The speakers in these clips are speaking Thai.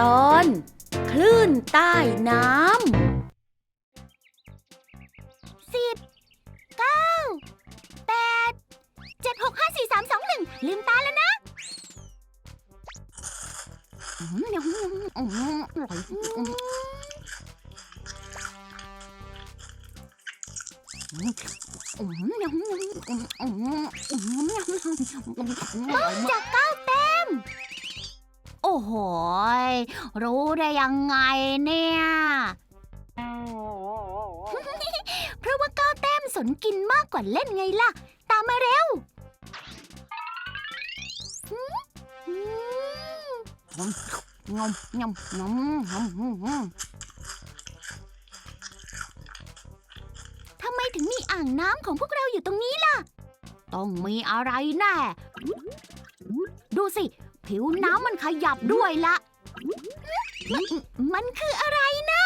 ตอน คลื่นใต้น้ำสิบเก้าแปดเจ็ดหกห้าสี่สามสองหนึ่งลืมตาแล้วนะอืมอืมอืมอร่อยอืมอืมอืมอืมอืมอืมอืมจากเก้าแต้มโอ้โหยรู้ได้ยังไงเนี่ย เพราะว่าก้าวแต้มสนกินมากกว่าเล่นไงล่ะ ตามมาเร็วหืมหืมงมงมงมงมงมงมทำไมถึงมีอ่างน้ำของพวกเราอยู่ตรงนี้ล่ะ ต้องมีอะไรแน่ ดูสิ ผิวน้ำมันขยับด้วยละมันมันคืออะไรนะ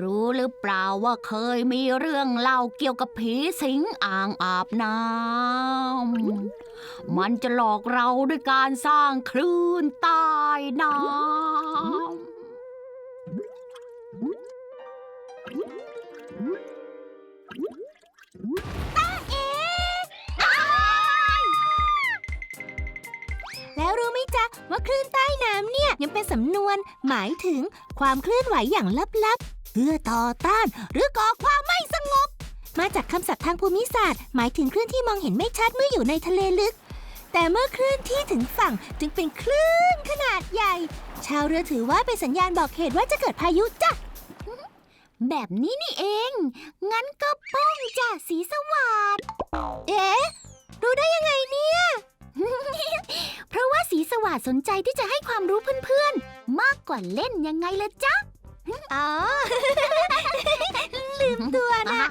รู้หรือเปล่าว่าเคยมีเรื่องเล่าเกี่ยวกับผีสิงอ่างอาบน้ำ มันจะหลอกเราด้วยการสร้างคลื่นใต้น้ำ มจ๊ะว่าคลื่นใต้น้ำเนี่ยยังเป็นสำนวน หมายถึงความเคลื่อนไหวอย่างลับๆ เพื่อต่อต้าน หรือก่อความไม่สงบ มาจากคำศัพท์ทางภูมิศาสตร์ หมายถึงคลื่นที่มองเห็นไม่ชัดเมื่ออยู่ในทะเลลึก แต่เมื่อคลื่นที่ถึงฝั่งจึงเป็นคลื่นขนาดใหญ่ ชาวเรือถือว่าเป็นสัญญาณบอกเหตุว่าจะเกิดพายุจ้ะแบบนี้นี่เอง งั้นก็ป้องจ่าสีสวัสดเอ๊ะรู้ได้ยังไงเนี่ย ว่าสนใจที่จะให้ความรู้เพื่อนๆ มากกว่าเล่นยังไงละจ๊ะ อ๋อ ลืมตัวนะ